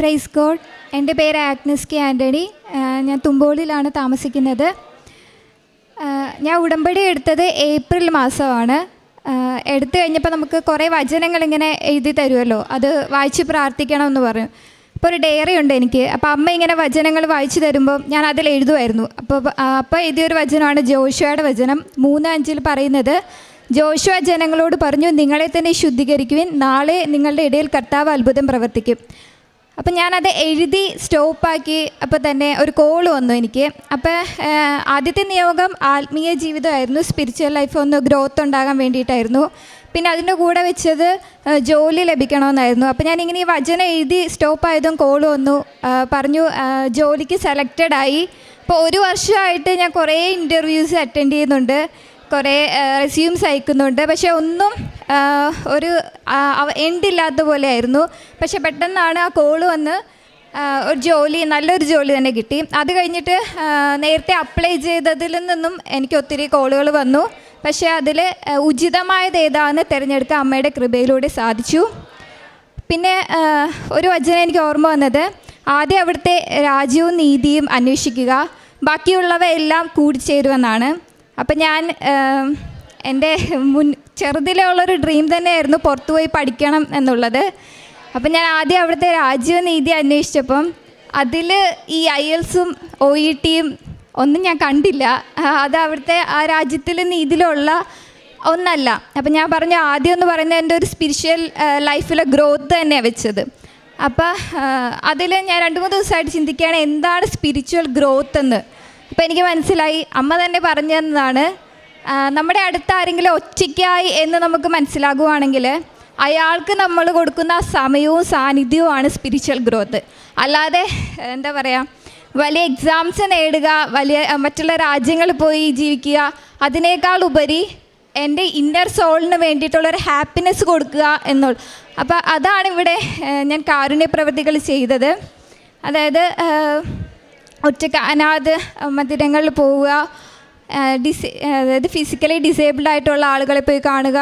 Praise God എന്റെ പേര് Agnes K Antony ഞാൻ തുമ്പോളിലാണ് താമസിക്കുന്നത്. ഞാൻ ഉടമ്പടി എടുത്തത് ഏപ്രിൽ മാസമാണ്. എടുത്തു കഴിഞ്ഞപ്പോൾ നമുക്ക് കുറേ വചനങ്ങൾ ഇങ്ങനെ എഴുതി തരുമല്ലോ. അത് വായിച്ച് പ്രാർത്ഥിക്കണം എന്ന് പറഞ്ഞു. അപ്പോൾ ഒരു ഡയറി ഉണ്ട് എനിക്ക്. അപ്പോൾ അമ്മ ഇങ്ങനെ വചനങ്ങൾ വായിച്ചു തരുമ്പോൾ ഞാൻ അതിൽ എഴുതുമായിരുന്നു. അപ്പോൾ അപ്പോൾ എഴുതിയൊരു വചനമാണ് ജോഷുവയുടെ വചനം. മൂന്ന് അഞ്ചിൽ പറയുന്നത് ജോഷുവ ജനങ്ങളോട് പറഞ്ഞു നിങ്ങളെ തന്നെ ശുദ്ധീകരിക്കുവിൻ. നാളെ നിങ്ങളുടെ ഇടയിൽ കർത്താവ് അത്ഭുതം പ്രവർത്തിക്കും. അപ്പം ഞാനത് എഴുതി സ്റ്റോപ്പാക്കി അപ്പോൾ തന്നെ ഒരു കോൾ വന്നു എനിക്ക്. അപ്പോൾ ആദ്യത്തെ നിയോഗം ആത്മീയ ജീവിതമായിരുന്നു. സ്പിരിച്വൽ ലൈഫ് ഒന്ന് ഗ്രോത്ത് ഉണ്ടാകാൻ വേണ്ടിയിട്ടായിരുന്നു. പിന്നെ അതിന്റെ കൂടെ വെച്ചത് ജോലി ലഭിക്കണമെന്നായിരുന്നു. അപ്പോൾ ഞാനിങ്ങനെ ഈ വചനം എഴുതി സ്റ്റോപ്പായതും കോൾ വന്നു. പറഞ്ഞു ജോലിക്ക് സെലക്റ്റഡ് ആയി. അപ്പോൾ ഒരു വർഷമായിട്ട് ഞാൻ കുറേ ഇന്റർവ്യൂസ് അറ്റൻഡ് ചെയ്യുന്നുണ്ട്. കുറേ റെസ്യൂംസ് അയക്കുന്നുണ്ട്. പക്ഷേ ഒന്നും ഒരു എൻഡില്ലാത്ത പോലെ ആയിരുന്നു. പക്ഷെ പെട്ടെന്നാണ് ആ കോൾ വന്ന് ഒരു ജോലി നല്ലൊരു ജോലി തന്നെ കിട്ടി. അത് കഴിഞ്ഞിട്ട് നേരത്തെ അപ്ലൈ ചെയ്തതിൽ നിന്നും എനിക്ക് ഒത്തിരി കോളുകൾ വന്നു. പക്ഷേ അതിൽ ഉചിതമായത് ഏതാണെന്ന് തിരഞ്ഞെടുക്കാൻ അമ്മയുടെ കൃപയിലൂടെ സാധിച്ചു. പിന്നെ ഒരു വചനം എനിക്ക് ഓർമ്മ വന്നത്. ആദ്യം അവിടുത്തെ രാജ്യവും നീതിയും അന്വേഷിക്കുക. ബാക്കിയുള്ളവ എല്ലാം കൂടിച്ചേരുമെന്നാണ് അപ്പം ഞാൻ എന്റെ മുൻ ചെറുതിലേ ഉള്ളൊരു ഡ്രീം തന്നെയായിരുന്നു പുറത്തു പോയി പഠിക്കണം എന്നുള്ളത്. അപ്പം ഞാൻ ആദ്യം അവിടുത്തെ രാജ്യനീതി നീതി അന്വേഷിച്ചപ്പം അതിൽ ഈ ഐ എൽസും ഒ ഇ ടിയും ഒന്നും ഞാൻ കണ്ടില്ല. അത് അവിടുത്തെ ആ രാജ്യത്തിൽ നീതിയിലുള്ള ഒന്നല്ല. അപ്പം ഞാൻ പറഞ്ഞു ആദ്യം എന്ന് പറയുന്നത് എന്റെ ഒരു സ്പിരിച്വൽ ലൈഫിലെ ഗ്രോത്ത് തന്നെയാണ് വെച്ചത്. അപ്പം അതിൽ ഞാൻ രണ്ട് മൂന്ന് ദിവസമായിട്ട് ചിന്തിക്കുകയാണ് എന്താണ് സ്പിരിച്വൽ ഗ്രോത്ത് എന്ന്? അപ്പോൾ എനിക്ക് മനസ്സിലായി. അമ്മ തന്നെ പറഞ്ഞു തന്നതാണ് നമ്മുടെ അടുത്ത് ആരെങ്കിലും ഒറ്റയ്ക്കായി എന്ന് നമുക്ക് മനസ്സിലാകുവാണെങ്കിൽ അയാൾക്ക് നമ്മൾ കൊടുക്കുന്ന സമയവും സാന്നിധ്യവുമാണ് സ്പിരിച്വൽ ഗ്രോത്ത് അല്ലാതെ എന്താ പറയുക വലിയ എക്സാംസ് നേടുക വലിയ മറ്റുള്ള രാജ്യങ്ങളിൽ പോയി ജീവിക്കുക അതിനേക്കാൾ ഉപരി എന്റെ ഇന്നർ സോളിന് വേണ്ടിയിട്ടുള്ളൊരു ഹാപ്പിനെസ് കൊടുക്കുക എന്നുള്ള. അപ്പോൾ അതാണ് ഇവിടെ ഞാൻ കാരുണ്യ പ്രവൃത്തികൾ ചെയ്തത്. അതായത് ഒറ്റയ്ക്ക് അനാഥ മന്ദിരങ്ങളിൽ പോവുക ഡിസ അതായത് ഫിസിക്കലി ഡിസേബിൾഡ് ആയിട്ടുള്ള ആളുകളെ പോയി കാണുക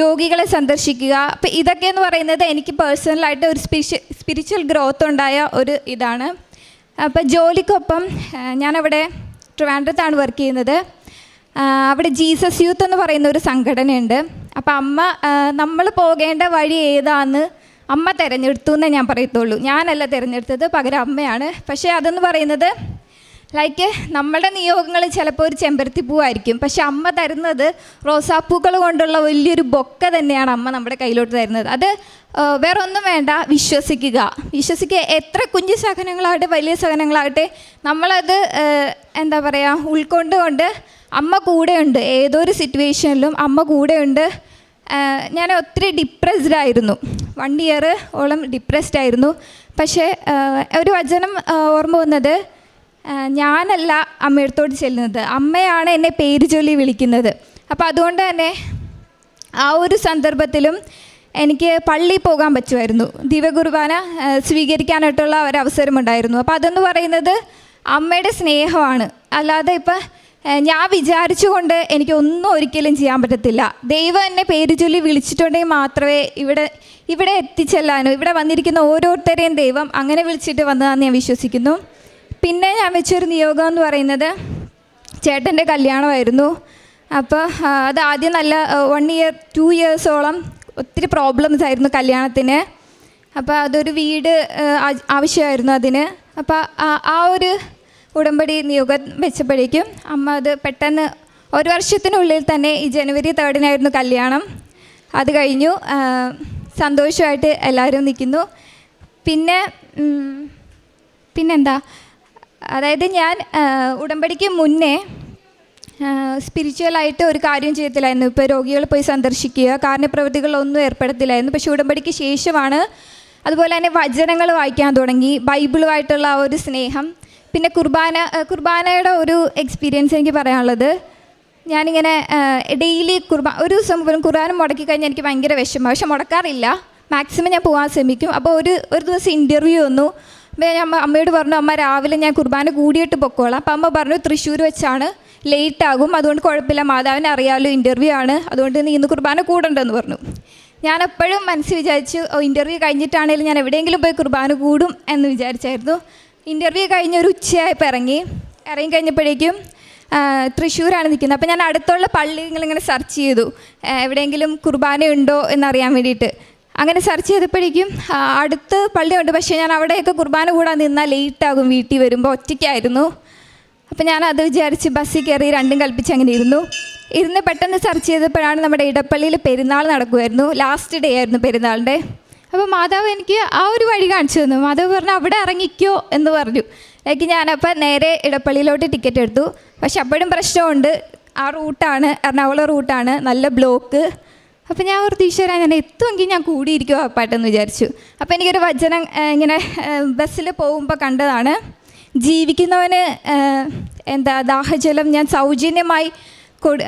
രോഗികളെ സന്ദർശിക്കുക. അപ്പോൾ ഇതൊക്കെ എന്ന് പറയുന്നത് എനിക്ക് പേഴ്സണലായിട്ട് ഒരു സ്പിരിച്വൽ സ്പിരിച്വൽ ഗ്രോത്ത് ഉണ്ടായ ഒരു ഇതാണ്. അപ്പോൾ ജോലിക്കൊപ്പം ഞാനവിടെ ട്രിവാൻഡ്രത്താണ് വർക്ക് ചെയ്യുന്നത്. അവിടെ ജീസസ് യൂത്ത് എന്ന് പറയുന്ന ഒരു സംഘടനയുണ്ട്. അപ്പം അമ്മ നമ്മൾ പോകേണ്ട വഴി ഏതാന്ന് അമ്മ തിരഞ്ഞെടുത്തു എന്നേ ഞാൻ പറയത്തുള്ളൂ. ഞാനല്ല തിരഞ്ഞെടുത്തത് പകരം അമ്മയാണ്. പക്ഷേ അതെന്ന് പറയുന്നത് ലൈക്ക് നമ്മുടെ നിയോഗങ്ങൾ ചിലപ്പോൾ ഒരു ചെമ്പരത്തി പൂവായിരിക്കും. പക്ഷെ അമ്മ തരുന്നത് റോസാപ്പൂക്കൾ കൊണ്ടുള്ള വലിയൊരു ബൊക്ക തന്നെയാണ് അമ്മ നമ്മുടെ കയ്യിലോട്ട് തരുന്നത്. അത് വേറെ ഒന്നും വേണ്ട വിശ്വസിക്കുക. വിശ്വസിക്കുക. എത്ര കുഞ്ഞു സഹനങ്ങളാകട്ടെ വലിയ സഹനങ്ങളാകട്ടെ നമ്മളത് എന്താ പറയുക ഉൾക്കൊണ്ടുകൊണ്ട് അമ്മ കൂടെയുണ്ട്. ഏതൊരു സിറ്റുവേഷനിലും അമ്മ കൂടെയുണ്ട്. ഞാൻ ഒത്തിരി ഡിപ്രസ്ഡ് ആയിരുന്നു. വൺ ഇയർ ഓളം ഡിപ്രസ്ഡ് ആയിരുന്നു. പക്ഷേ ഒരു വചനം ഓർമ്മ വന്നത് ഞാനല്ല അമ്മയടുത്തോട് ചെല്ലുന്നത്. അമ്മയാണ് എന്നെ പേര് ചൊല്ലി വിളിക്കുന്നത്. അപ്പോൾ അതുകൊണ്ട് തന്നെ ആ ഒരു സന്ദർഭത്തിലും എനിക്ക് പള്ളിയിൽ പോകാൻ പറ്റുമായിരുന്നു. ദിവകുർബാന സ്വീകരിക്കാനായിട്ടുള്ള ഒരവസരമുണ്ടായിരുന്നു അപ്പോൾ അതെന്ന് പറയുന്നത് അമ്മയുടെ സ്നേഹമാണ്. അല്ലാതെ ഇപ്പം ഞാൻ വിചാരിച്ചുകൊണ്ട് എനിക്ക് ഒന്നും ഒരിക്കലും ചെയ്യാൻ പറ്റത്തില്ല. ദൈവം എന്നെ പേര് ചൊല്ലി വിളിച്ചിട്ടുണ്ടെങ്കിൽ മാത്രമേ ഇവിടെ ഇവിടെ എത്തിച്ചെല്ലാനോ ഇവിടെ വന്നിരിക്കുന്ന ഓരോരുത്തരെയും ദൈവം അങ്ങനെ വിളിച്ചിട്ട് വന്നതാണെന്ന് ഞാൻ വിശ്വസിക്കുന്നു. പിന്നെ ഞാൻ വെച്ചൊരു നിയോഗം എന്ന് പറയുന്നത് ചേട്ടന്റെ കല്യാണമായിരുന്നു. അപ്പോൾ അത് ആദ്യം നല്ല വൺ ഇയർ ടു ഇയേഴ്സോളം ഒത്തിരി പ്രോബ്ലംസ് ആയിരുന്നു കല്യാണത്തിന്. അപ്പോൾ അതൊരു വീട് ആവശ്യമായിരുന്നു അതിന്. അപ്പോൾ ആ ഒരു ഉടമ്പടി നിയോഗം വെച്ചപ്പോഴേക്കും അമ്മ അത് പെട്ടെന്ന് ഒരു വർഷത്തിനുള്ളിൽ തന്നെ ഈ ജനുവരി തേർഡിനായിരുന്നു കല്യാണം. അത് കഴിഞ്ഞു. സന്തോഷമായിട്ട് എല്ലാവരും നിൽക്കുന്നു. പിന്നെ പിന്നെന്താ? അതായത് ഞാൻ ഉടമ്പടിക്ക് മുന്നേ സ്പിരിച്വലായിട്ട് ഒരു കാര്യം ചെയ്യത്തില്ലായിരുന്നു ഇപ്പോൾ രോഗികൾ പോയി സന്ദർശിക്കുക കാരണപ്രവൃത്തികളൊന്നും ഏർപ്പെടത്തില്ലായിരുന്നു. പക്ഷേ ഉടമ്പടിക്ക് ശേഷമാണ് അതുപോലെ തന്നെ വചനങ്ങൾ വായിക്കാൻ തുടങ്ങി. ബൈബിളുമായിട്ടുള്ള ആ ഒരു സ്നേഹം പിന്നെ കുർബാന കുർബാനയുടെ ഒരു എക്സ്പീരിയൻസ് എനിക്ക് പറയാനുള്ളത്. ഞാനിങ്ങനെ ഡെയിലി കുർബാന ഒരു ദിവസം പോലും കുർബാന മുടക്കി കഴിഞ്ഞാൽ എനിക്ക് ഭയങ്കര വിഷമം. പക്ഷെ മുടക്കാറില്ല. മാക്സിമം ഞാൻ പോകാൻ ശ്രമിക്കും. അപ്പോൾ ഒരു ഒരു ദിവസം ഇന്റർവ്യൂ വന്നു. ഞാൻ അമ്മ അമ്മയോട് പറഞ്ഞു അമ്മ രാവിലെ ഞാൻ കുർബാന കൂടിയിട്ട് പൊക്കോളാം. അപ്പോൾ അമ്മ പറഞ്ഞു തൃശ്ശൂർ വെച്ചാണ്. ലേറ്റ് ആകും. അതുകൊണ്ട് കുഴപ്പമില്ല. മാതാവിനെ അറിയാമല്ലോ ഇന്റർവ്യൂ ആണ്. അതുകൊണ്ട് നീ ഇന്ന് കുർബാന കൂടണ്ടെന്ന് പറഞ്ഞു. ഞാൻ എപ്പോഴും മനസ്സ് വിചാരിച്ചു ഇന്റർവ്യൂ കഴിഞ്ഞിട്ടാണെങ്കിലും ഞാൻ എവിടെയെങ്കിലും പോയി കുർബാന കൂടും എന്ന് വിചാരിച്ചായിരുന്നു. ഇന്റർവ്യൂ കഴിഞ്ഞ ഒരു ഉച്ചയായപ്പോൾ ഇറങ്ങി. ഇറങ്ങി കഴിഞ്ഞപ്പോഴേക്കും തൃശ്ശൂരാണ് നിൽക്കുന്നത്. അപ്പോൾ ഞാൻ അടുത്തുള്ള പള്ളികളിങ്ങനെ സെർച്ച് ചെയ്തു. എവിടെയെങ്കിലും കുർബാന ഉണ്ടോ എന്നറിയാൻ വേണ്ടിയിട്ട്. അങ്ങനെ സെർച്ച് ചെയ്തപ്പോഴേക്കും അടുത്ത് പള്ളിയുണ്ട്. പക്ഷേ ഞാൻ അവിടെയൊക്കെ കുർബാന കൂടാൻ നിന്നാൽ ലേറ്റാകും വീട്ടിൽ വരുമ്പോൾ ഒറ്റയ്ക്കായിരുന്നു. അപ്പോൾ ഞാൻ അത് വിചാരിച്ച് ബസ്സിൽ കയറി രണ്ടും കൽപ്പിച്ച് അങ്ങനെ ഇരുന്നു. ഇരുന്ന് പെട്ടെന്ന് സെർച്ച് ചെയ്തപ്പോഴാണ് നമ്മുടെ ഇടപ്പള്ളിയിൽ പെരുന്നാൾ നടക്കുമായിരുന്നു ലാസ്റ്റ് ഡേ ആയിരുന്നു പെരുന്നാളിന്റെ. അപ്പോൾ മാതാവ് എനിക്ക് ആ ഒരു വഴി കാണിച്ചു തന്നു. മാതാവ് പറഞ്ഞു അവിടെ ഇറങ്ങിക്കോ എന്ന് പറഞ്ഞു. ലൈക്ക് ഞാനപ്പോൾ നേരെ ഇടപ്പള്ളിയിലോട്ട് ടിക്കറ്റ് എടുത്തു. പക്ഷെ അപ്പോഴും പ്രശ്നമുണ്ട്. ആ റൂട്ടാണ് എറണാകുളം റൂട്ടാണ് നല്ല ബ്ലോക്ക് അപ്പോൾ ഞാൻ ഒരു ഈശ്വര ഞാൻ എത്തുമെങ്കിൽ ഞാൻ കൂടിയിരിക്കുമോ അപ്പാട്ടെന്ന് വിചാരിച്ചു. അപ്പോൾ എനിക്കൊരു വചനം ഇങ്ങനെ ബസ്സിൽ പോകുമ്പോൾ കണ്ടതാണ്. ജീവിക്കുന്നവന് എന്താ ദാഹജലം ഞാൻ സൗജന്യമായി കൊടു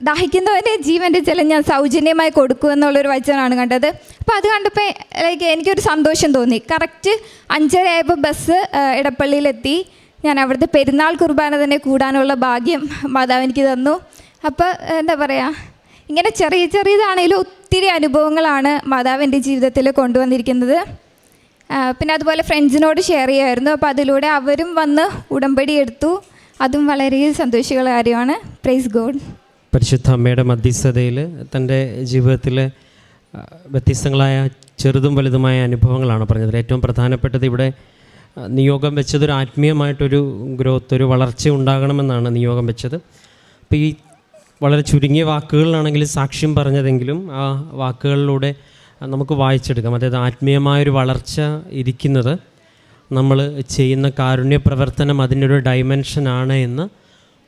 ആ, ദാഹിക്കുന്നവന് ജീവന്റെ ജലം ഞാൻ സൗജന്യമായി കൊടുക്കും എന്നുള്ളൊരു വചനമാണ് കണ്ടത്. അപ്പോൾ അത് കണ്ടപ്പോൾ ലൈക്ക് എനിക്കൊരു സന്തോഷം തോന്നി. കറക്റ്റ് അഞ്ചര ആയപ്പോൾ ബസ് ഇടപ്പള്ളിയിലെത്തി. ഞാൻ അവിടുത്തെ പെരുന്നാൾ കുർബാന തന്നെ കൂടാനുള്ള ഭാഗ്യം മാതാവ് എനിക്ക് തന്നു. അപ്പോൾ എന്താ പറയുക ഇങ്ങനെ ചെറിയ ചെറിയതാണെങ്കിലും ഒത്തിരി അനുഭവങ്ങളാണ് മാതാവ് എന്റെ ജീവിതത്തിൽ കൊണ്ടുവന്നിരിക്കുന്നത്. പിന്നെ അതുപോലെ ഫ്രണ്ട്സിനോട് ഷെയർ ചെയ്യുമായിരുന്നു അപ്പോൾ അതിലൂടെ അവരും വന്ന് ഉടമ്പടി എടുത്തു. അതും വളരെ സന്തോഷികളുടെ കാര്യമാണ്. പ്രൈസ് ഗോഡ് പരിശുദ്ധ അമ്മയുടെ മധ്യസ്ഥതയിൽ തന്റെ ജീവിതത്തിലെ വ്യത്യസ്തങ്ങളായ ചെറുതും വലുതുമായ അനുഭവങ്ങളാണ് പറഞ്ഞത്. ഏറ്റവും പ്രധാനപ്പെട്ടത് ഇവിടെ നിയോഗം വെച്ചത് ഒരു ആത്മീയമായിട്ടൊരു ഗ്രോത്ത് ഒരു വളർച്ച ഉണ്ടാകണമെന്നാണ് നിയോഗം വെച്ചത്. അപ്പോൾ ഈ വളരെ ചുരുങ്ങിയ വാക്കുകളിലാണെങ്കിൽ സാക്ഷ്യം പറഞ്ഞതെങ്കിലും ആ വാക്കുകളിലൂടെ നമുക്ക് വായിച്ചെടുക്കാം. അതായത് ആത്മീയമായൊരു വളർച്ച ഇരിക്കുന്നത് നമ്മൾ ചെയ്യുന്ന കാരുണ്യ പ്രവർത്തനം അതിനൊരു ഡയമെൻഷനാണ് എന്ന്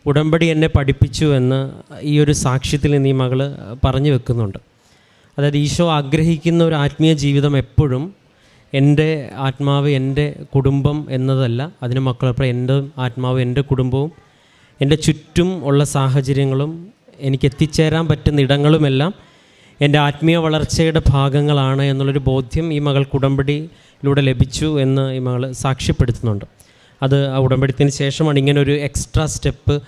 ഉടമ്പടി എന്നെ പഠിപ്പിച്ചു എന്ന് ഈ ഒരു സാക്ഷ്യത്തിൽ നിന്ന് ഈ മകൾ പറഞ്ഞു വെക്കുന്നുണ്ട്. അതായത് ഈശോ ആഗ്രഹിക്കുന്ന ഒരു ആത്മീയ ജീവിതം എപ്പോഴും എന്റെ ആത്മാവ് എന്റെ കുടുംബം എന്നതല്ല. അതിന് മക്കളപ്പോൾ എന്റെ ആത്മാവ് എന്റെ കുടുംബവും എന്റെ ചുറ്റും ഉള്ള സാഹചര്യങ്ങളും എനിക്ക് എത്തിച്ചേരാൻ പറ്റുന്ന ഇടങ്ങളുമെല്ലാം എന്റെ ആത്മീയ വളർച്ചയുടെ ഭാഗങ്ങളാണ് എന്നുള്ളൊരു ബോധ്യം ഈ മകൾ കുടമ്പടിയിലൂടെ ലഭിച്ചു എന്ന് ഈ മകൾ സാക്ഷ്യപ്പെടുത്തുന്നുണ്ട്. അത് ഉടമ്പടിത്തിന് ശേഷമാണ് ഇങ്ങനെ ഒരു എക്സ്ട്രാ സ്റ്റെപ്പ്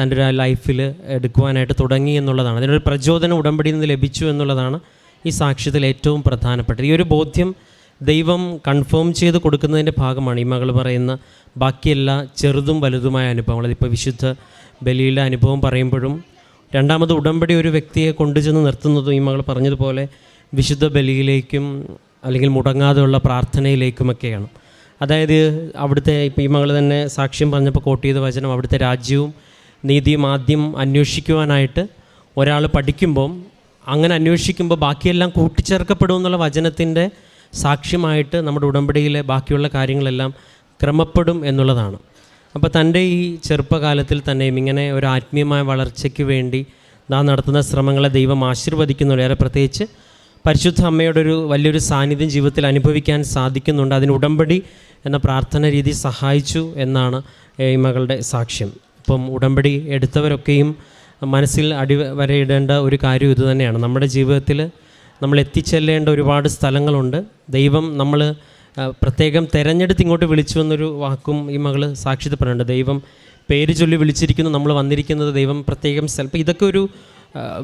തന്റെ ഒരു ലൈഫിൽ എടുക്കുവാനായിട്ട് തുടങ്ങി എന്നുള്ളതാണ്. അതിനൊരു പ്രചോദനം ഉടമ്പടിയിൽ നിന്ന് ലഭിച്ചു എന്നുള്ളതാണ് ഈ സാക്ഷ്യത്തിൽ ഏറ്റവും പ്രധാനപ്പെട്ടത്. ഈ ഒരു ബോധ്യം ദൈവം കൺഫേം ചെയ്ത് കൊടുക്കുന്നതിന്റെ ഭാഗമാണ് ഈ മകൾ പറയുന്ന ബാക്കിയെല്ലാ ചെറുതും വലുതുമായ അനുഭവങ്ങൾ. അതിപ്പോൾ വിശുദ്ധ ബലിയിലെ അനുഭവം പറയുമ്പോഴും രണ്ടാമത് ഉടമ്പടി ഒരു വ്യക്തിയെ കൊണ്ടുചെന്ന് നിർത്തുന്നതും ഈ മകൾ പറഞ്ഞതുപോലെ വിശുദ്ധ ബലിയിലേക്കും അല്ലെങ്കിൽ മുടങ്ങാതെയുള്ള പ്രാർത്ഥനയിലേക്കുമൊക്കെയാണ്. അതായത് അവിടുത്തെ ഇപ്പം ഈ മകൾ തന്നെ സാക്ഷ്യം പറഞ്ഞപ്പോൾ കോട്ട് ചെയ്ത വചനം അവിടുത്തെ രാജ്യവും നീതിയും ആദ്യം അന്വേഷിക്കുവാനായിട്ട് ഒരാൾ പഠിക്കുമ്പം അങ്ങനെ അന്വേഷിക്കുമ്പോൾ ബാക്കിയെല്ലാം കൂട്ടിച്ചേർക്കപ്പെടും എന്നുള്ള വചനത്തിന്റെ സാക്ഷ്യമായിട്ട് നമ്മുടെ ഉടമ്പടിയിലെ ബാക്കിയുള്ള കാര്യങ്ങളെല്ലാം ക്രമപ്പെടും എന്നുള്ളതാണ്. അപ്പോൾ തന്റെ ഈ ചെറുപ്പകാലത്തിൽ തന്നെയും ഇങ്ങനെ ഒരു ആത്മീയമായ വളർച്ചയ്ക്ക് വേണ്ടി നാം നടത്തുന്ന ശ്രമങ്ങളെ ദൈവം ആശീർവദിക്കുന്നുള്ളൂ ഏറെ പ്രത്യേകിച്ച് പരിശുദ്ധ അമ്മയുടെ ഒരു വലിയൊരു സാന്നിധ്യം ജീവിതത്തിൽ അനുഭവിക്കാൻ സാധിക്കുന്നുണ്ട്. അതിന് ഉടമ്പടി എന്ന പ്രാർത്ഥന രീതി സഹായിച്ചു എന്നാണ് ഈ മകളുടെ സാക്ഷ്യം. ഇപ്പം ഉടമ്പടി എടുത്തവരൊക്കെയും മനസ്സിൽ അടിവരയിടേണ്ട ഒരു കാര്യം ഇതുതന്നെയാണ് നമ്മുടെ ജീവിതത്തിൽ നമ്മൾ എത്തിച്ചെല്ലേണ്ട ഒരുപാട് സ്ഥലങ്ങളുണ്ട്. ദൈവം നമ്മൾ പ്രത്യേകം തിരഞ്ഞെടുത്ത് ഇങ്ങോട്ട് വിളിച്ചു എന്നൊരു വാക്കും ഈ മകൾ സാക്ഷ്യപ്പെടുന്നുണ്ട് ദൈവം പേര് ചൊല്ലി വിളിച്ചിരിക്കുന്നു നമ്മൾ വന്നിരിക്കുന്നത് ദൈവം പ്രത്യേകം ചിലപ്പോൾ ഇതൊക്കെ ഒരു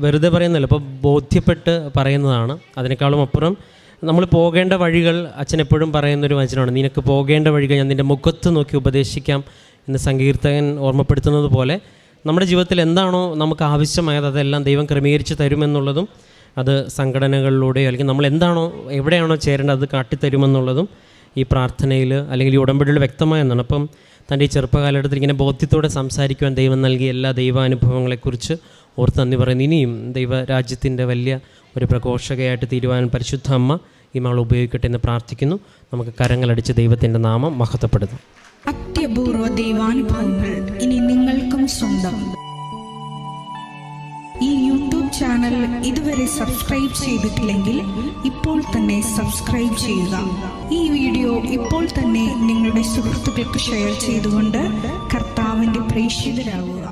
വെറുതെ പറയുന്നതല്ല ഇപ്പോൾ ബോധ്യപ്പെട്ട് പറയുന്നതാണ്. അതിനേക്കാളും അപ്പുറം നമ്മൾ പോകേണ്ട വഴികൾ അച്ഛൻ എപ്പോഴും പറയുന്നൊരു വചനമാണ്. നിനക്ക് പോകേണ്ട വഴികൾ ഞാൻ നിന്റെ മുഖത്ത് നോക്കി ഉപദേശിക്കാം എന്ന് സങ്കീർത്തകൻ ഓർമ്മപ്പെടുത്തുന്നത് പോലെ നമ്മുടെ ജീവിതത്തിൽ എന്താണോ നമുക്ക് ആവശ്യമായത് അതെല്ലാം ദൈവം ക്രമീകരിച്ച് തരുമെന്നുള്ളതും അത് സംഘടനകളിലൂടെയോ അല്ലെങ്കിൽ നമ്മൾ എന്താണോ എവിടെയാണോ ചേരേണ്ടത് അത് കാട്ടിത്തരുമെന്നുള്ളതും ഈ പ്രാർത്ഥനയിൽ അല്ലെങ്കിൽ ഈ ഉടമ്പടിയിൽ വ്യക്തമായെന്നാണ് അപ്പം തന്റെ ഈ ചെറുപ്പകാലഘട്ടത്തിൽ ഇങ്ങനെ ബോധ്യത്തോടെ സംസാരിക്കുവാൻ ദൈവം നൽകിയ എല്ലാ ദൈവാനുഭവങ്ങളെക്കുറിച്ച് ഓർത്ത് നന്ദി പറയുന്നു. ഇനിയും ദൈവരാജ്യത്തിന്റെ വലിയ ഒരു പ്രഘോഷകയായിട്ട് തീരുവാൻ പരിശുദ്ധ അമ്മ ഈ മകൾ ഉപയോഗിക്കട്ടെ എന്ന് പ്രാർത്ഥിക്കുന്നു. നമുക്ക് കരങ്ങളടിച്ച് ദൈവത്തിന്റെ നാമം മഹത്വപ്പെടുന്നു അത്യപൂർവ ദൈവാനുഭവങ്ങൾ ഇനി നിങ്ങൾക്കും സ്വന്തം. ഈ യൂട്യൂബ് ചാനൽ ഇതുവരെ സബ്സ്ക്രൈബ് ചെയ്തിട്ടില്ലെങ്കിൽ ഇപ്പോൾ തന്നെ സബ്സ്ക്രൈബ് ചെയ്യുക. ഈ വീഡിയോ ഇപ്പോൾ തന്നെ നിങ്ങളുടെ സുഹൃത്തുക്കൾക്ക് ഷെയർ ചെയ്തുകൊണ്ട് കർത്താവിന്റെ പ്രേക്ഷിതരാകുക